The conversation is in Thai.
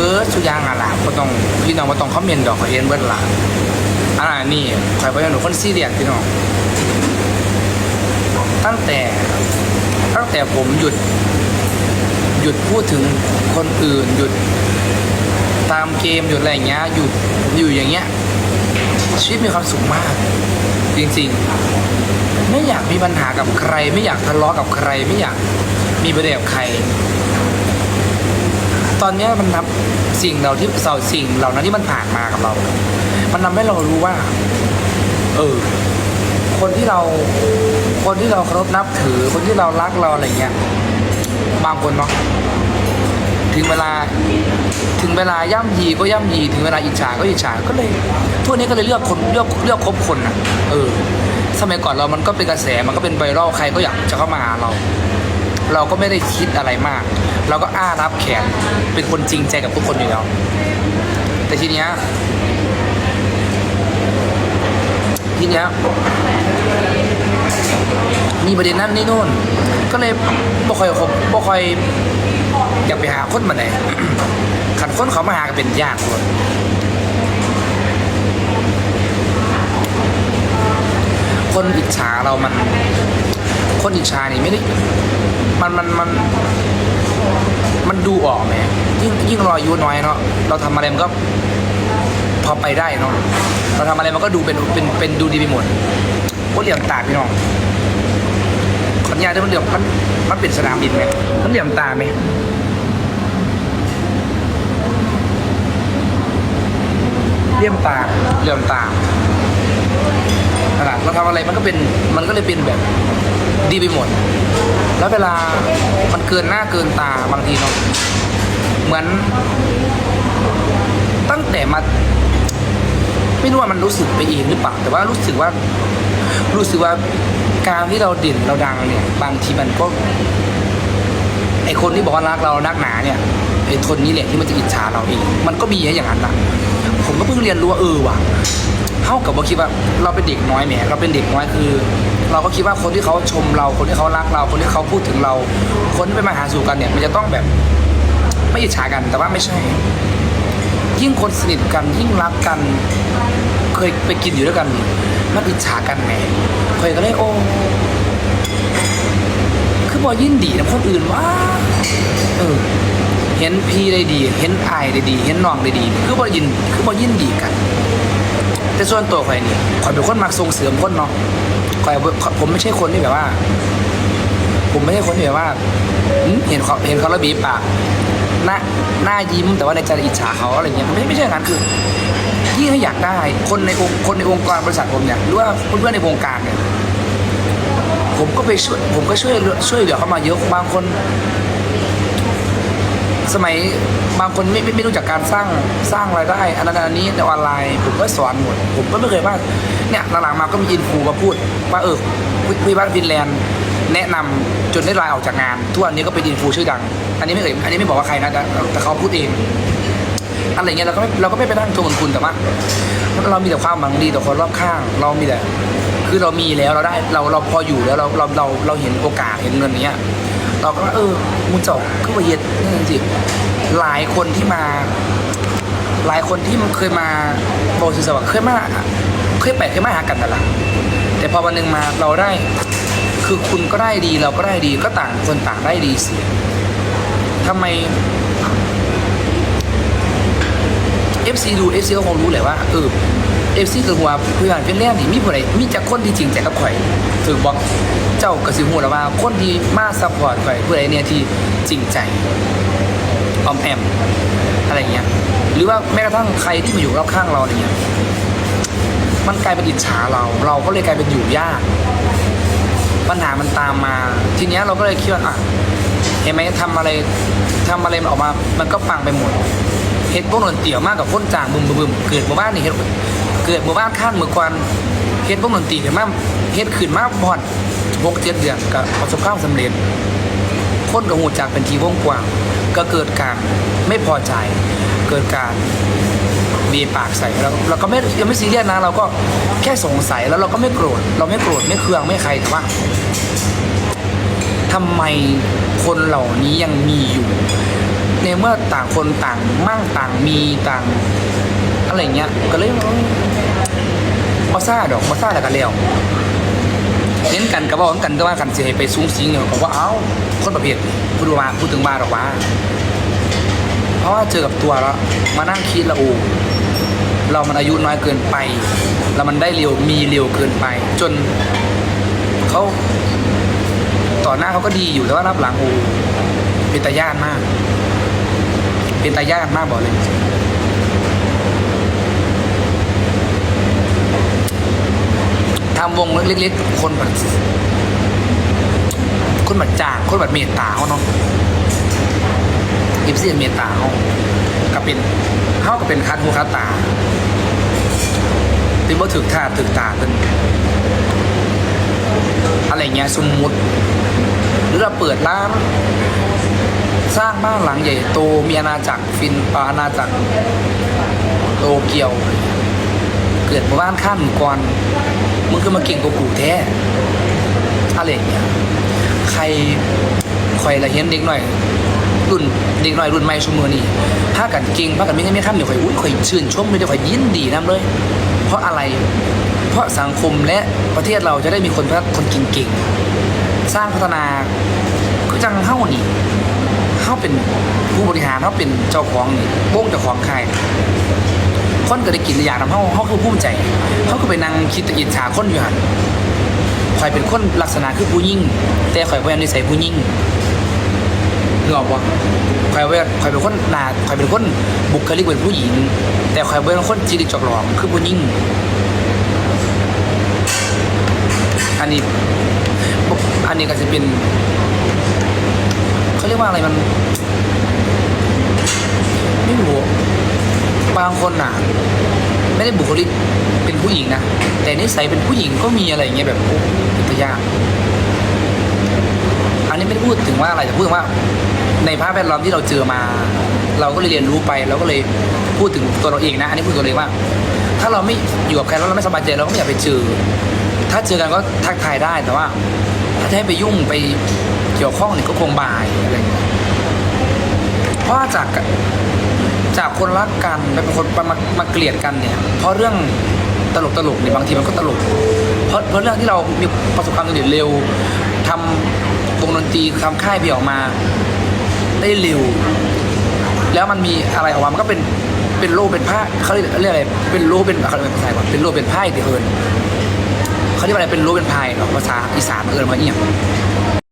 บิร์ดสุยางอะล่ะก็ต้องพี่น้องก็ต้องคอมเมนต์ดอกขอเห็นเบิร์ดล่ะอันนั้นนี่ข่อยพยายามหนูคนซีเรียสพี่น้อง ตั้งแต่ตั้งแต่ผมหยุด หยุดพูดถึงคนอื่น หยุดตามเกมหยุดอะไรอย่างเงี้ยหยุดอยู่อย่างเงี้ยชีวิตมีความสุขมาก จริงๆ ไม่อยากมีปัญหากับใคร ไม่อยากทะเลาะกับใคร ไม่อยากมีประเด็นกับใคร ตอนนี้มันนับสิ่งเราที่เสาสิ่งเหล่านั้นที่มันผ่านมากับเรา มันทำให้เรารู้ว่า เออ คนที่เรา คนที่เราเคารพนับถือ คนที่เรารักเราอะไรเงี้ย บางคนเนาะ ถึงเวลา ถึงเวลาย่ำยีก็ย่ำยี ถึงเวลาอิจฉาก็อิจฉา ก็เลย ทั่วนี้ก็เลยเลือกคน เลือก เลือกคบคนอะ เออ สมัยก่อนเรามันก็เป็นกระแส มันก็เป็นไวรัล ใครก็อยากจะเข้ามาหาเรา เราก็ไม่ได้คิดอะไรมาก เราก็อ้ารับแขนเป็นคนจริงใจกับทุกคนอยู่แล้ว แต่ทีเนี้ยทีเนี้ยมีประเด็นนั้นนี่นู่น ก็เลยบ่ค่อยคบบ่ค่อยอยากไปหาคนมาไหนขันคนเขามาหาก็เป็นยากคนคนอิจฉาเรามัน คนอิจฉานี่ไม่ได้ มันมันมันมันดูออกไหมยิ่งยิ่งเราอายุน้อยเนาะเราทำอะไรมันก็พอไปได้เนาะเราทำอะไรมันก็ดูเป็นเป็นเป็นดูดีไปหมดพวกเหลี่ยมตาพี่น้องขอนุญาตด้มันเหลี่ยมมันมันเป็นสนามบินไหมมันเหลี่ยมตาไหมเหลี่ยมตาเหลี่ยมตาขนาดเราทำอะไรมันก็เป็นมันก็เลยเป็นแบบ ดีไปหมด แล้วเวลามันเกินหน้าเกินตาบางทีเนาะเหมือน ตั้งแต่มาไม่รู้ว่ามันรู้สึกไปเองหรือเปล่าแต่ว่ารู้สึกว่า รู้สึกว่าการที่เราเด่นเราดังเนี่ย บางทีมันก็ไอคนที่บอกว่ารักเรานักหนาเนี่ยไอคนนี้แหละที่มันจะอิจฉาเราเอง มันก็มีอย่างนั้นนะผมก็เพิ่งเรียนรู้ว่าเออว่ะ เท่ากับว่าคิดว่าเราเป็นเด็กน้อยแหมเราเป็นเด็กน้อยคือ เราก็คิดว่าคนที่เขาชมเรา คนที่เขารักเรา คนที่เขาพูดถึงเรา คนที่ไปมาหาสู่กันเนี่ยมันจะต้องแบบไม่อิจฉากันแต่ว่าไม่ใช่ ยิ่งคนสนิทกันยิ่งรักกัน เคยไปกินอยู่ด้วยกันมันอิจฉากันไงเคยก็เลยโอ้คือพอยิ่งดีนะคนอื่นว่าเออเห็นพี่ได้ดี เห็นไอได้ดี เห็นน้องได้ดี คือพอยินคือพอยินดีกัน แต่ส่วนตัวข่อยนี่ข่อยเป็นคนมักส่งเสริมคนเนาะข่อยผมไม่ใช่คนที่แบบว่า ผมไม่ใช่คนที่แบบว่าเห็นเขาเห็นเขาแล้วบีบปากหน้าหน้ายิ้มแต่ว่าในใจอิจฉาเขาอะไรเงี้ยไม่ไม่ใช่อย่างนั้นคือยิ่งให้อยากได้คนในองค์คนในองค์กรบริษัทผมเนี่ยหรือว่าเพื่อนๆในวงการเนี่ยผมก็ไปช่วยผมก็ช่วยช่วยเหลือเขามาเยอะบางคน สมัยบางคนไม่ไม่ไม่รู้จักการสร้างสร้างรายได้อันนั้นอันนี้ในออนไลน์ ผมก็สอนหมด ผมก็ไม่เคยว่าเนี่ยหลังๆมาก็มีอินฟูมาพูดว่าเออพี่บ้านฟินแลนด์แนะนำจนได้ลายออกจากงานทุกวันนี้ก็เป็นอินฟูชื่อดัง อันนี้ไม่เคยอันนี้ไม่บอกว่าใครนะแต่แต่เขาพูดเองอะไรเงี้ยเราก็ไม่เราก็ไม่ไปนั่งทวงคุณแต่ว่าเรามีแต่ความหวังดีต่อคนรอบข้าง เรามีแต่คือเรามีแล้วเราได้เราเราพออยู่แล้วเราเราเราเราเห็นโอกาสเห็นเงินเนี้ย เราก็ว่าเออมุนเจาคือว่าเย็ดนี่จริงหลายคนที่มา หลายคนที่มันเคยมาโบสิสวัสดิ์เคยมาเคยไปเคยมาหากันนั่ละแต่พอวันหนึ่งมาเราได้คือคุณก็ได้ดีเราก็ได้ดีก็ต่างคนต่างได้ดีสิทำไม FC ดู FC ก็คงรู้แหละว่าเออ FC คือหัวเพื่อนเป็นเล่นนี่มีผู้ใดมีจากคนที่จริงใจกับข่อยถือบอกเจ้ากระสิหูแล้วว่า คนที่มาซัพพอร์ตข่อยผู้ใดเนี่ยที่จริงใจออมแอมอะไรเงี้ยหรือว่าแม้กระทั่งใครที่มาอยู่รอบข้างเราอะไรเงี้ยมันกลายเป็นอิจฉาเรา เราก็เลยกลายเป็นอยู่ยาก ปัญหามันตามมา ทีเนี้ยเราก็เลยคิดว่าอะเห็นไหมทำอะไรทำอะไรมันออกมา มันก็ปังไปหมด เฮ็ดพวกนนเตี่ยวมากกับคนจางบึมบึมเกิดหมู่บ้านนี่เฮ็ดเกิดหมู่บ้านข้างเมืองควันเฮ็ดพวกนนตรีขึ้นมาเฮ็ดขึ้นมาบอดหกเจ็ดเดือนก็ประสบความสำเร็จ คนกับหูจากเป็นทีวงกว้าง ก็เกิดการไม่พอใจ เกิดการมีปากใส่แล้วเราก็ไม่ยังไม่ซีเรียสนะเราก็แค่สงสัยแล้วเราก็ไม่โกรธเราไม่โกรธไม่เคืองไม่ใครแต่ว่าทำไมคนเหล่านี้ยังมีอยู่ ในเมื่อต่างคนต่างมั่งต่างมีต่างอะไรเงี้ยก็เลยมาซ่าดอกมาซ่าแล้วกันแล้วเน้นกันกับว่ากันแต่ว่ากันจะให้ไปสูงสิงเนี่ยผมว่าเอ้าคนประเภทพูดมาพูดถึงมาหรอกว่า เพราะว่าเจอกับตัวแล้วมานั่งคิดละโอ้เรามันอายุน้อยเกินไป แล้วมันได้เร็วมีเร็วเกินไป จนเขาต่อหน้าเขาก็ดีอยู่แต่ว่ารับหลังโอ้ เป็นตาญาติมาก เป็นตาญาติมากบอกเลยทำวงเล็กๆ คนแบบคนแบบจาง คนแบบเมตตาเขาเนาะอิฟซีเมตตาเขาก็เป็นเขาก็เป็นคัดหูคัดตาเป็นว่าถึกท่าถึกตาเป็นอะไรเงี้ยสมมุติ หรือเราเปิดร้าน สร้างบ้านหลังใหญ่โตมีอาณาจักรฟินปาอาณาจักรโตเกียว เกิดมาบ้านข้ามหมู่กรมึงคือมาเก่งกว่ากูแท้อะไรอย่างเงี้ยใครคอยละเห็นเด็กหน่อย รุ่นเด็กหน่อยรุ่นใหม่ชั่วโมงนี้ถ้ากันเก่งถ้ากันไม่ได้ไม่ข้ามเดี๋ยวคอยอุ้ยคอยชื่นชมเลยเดี๋ยวคอยยินดีนํเลย เพราะอะไร เพราะสังคมและประเทศเราจะได้มีคนพัฒคนเก่งๆสร้างพัฒนาคือจังเฮ้านี่ เป็นผู้บริหารเฮ้าเป็นเจ้าของนี่โป้งเจ้าของใครคนก็ได้กินอยากทำเขาเขาคือภูมิใจเขาก็ไปนั่งคิดต่อิจฉาคนอยู่หันคอยเป็นคนลักษณะคือผู้ยิ่ง แต่คอยพยายามนิสัยผู้ยิ่งนึกออกปะคอยว่าคอยเป็นคนหนาคอยเป็นคนบุคลิกเป็นผู้หญิง แต่คอยเป็นคนจิริจอกหลอกคือผู้ยิ่ง อันนี้อันนี้ก็จะเป็นเขาเรียกว่าอะไรมัน ไม่รู้ บางคนน่ะ ไม่ได้บุคลิกเป็นผู้หญิงนะแต่นิสัยเป็นผู้หญิงก็มีอะไรอย่างเงี้ยแบบโอ้เป็นตัวยากอันนี้ไม่ได้พูดถึงว่าอะไรแต่พูดถึงว่า ในภาพแวดล้อมที่เราเจอมา เราก็เลยเรียนรู้ไปเราก็เลยพูดถึงตัวเราเองนะ อันนี้พูดตัวเองว่า ถ้าเราไม่อยู่กับใครแล้วเราไม่สบายใจเราก็ไม่อยากไปเจอ ถ้าเจอกันก็ทักทายได้แต่ว่า ถ้าจะให้ไปยุ่งไปเกี่ยวข้องเนี่ยก็คงบายอะไรอย่างเงี้ยเพราะจาก จากคนรักกันไปเป็นคนมามาเกลียดกันเนี่ย เพราะเรื่องตลกตลกเนี่ยบางทีมันก็ตลก เพราะเพราะเรื่องที่เรามีประสบความสำเร็จเร็วทำวงดนตรีทำค่ายเพลงออกมา ได้เร็ว แล้วมันมีอะไรออกมามันก็เป็นเป็นโลเป็นผ้าเขาเรียกเรียกอะไรเป็นโลเป็นเขาเรียกภาษาก่อนเป็นโลเป็นผ้าอีกเอิญเขาเรียกว่าอะไรเป็นโลเป็นพายเหรภาษาอีสานเอิญมาเอี่ยง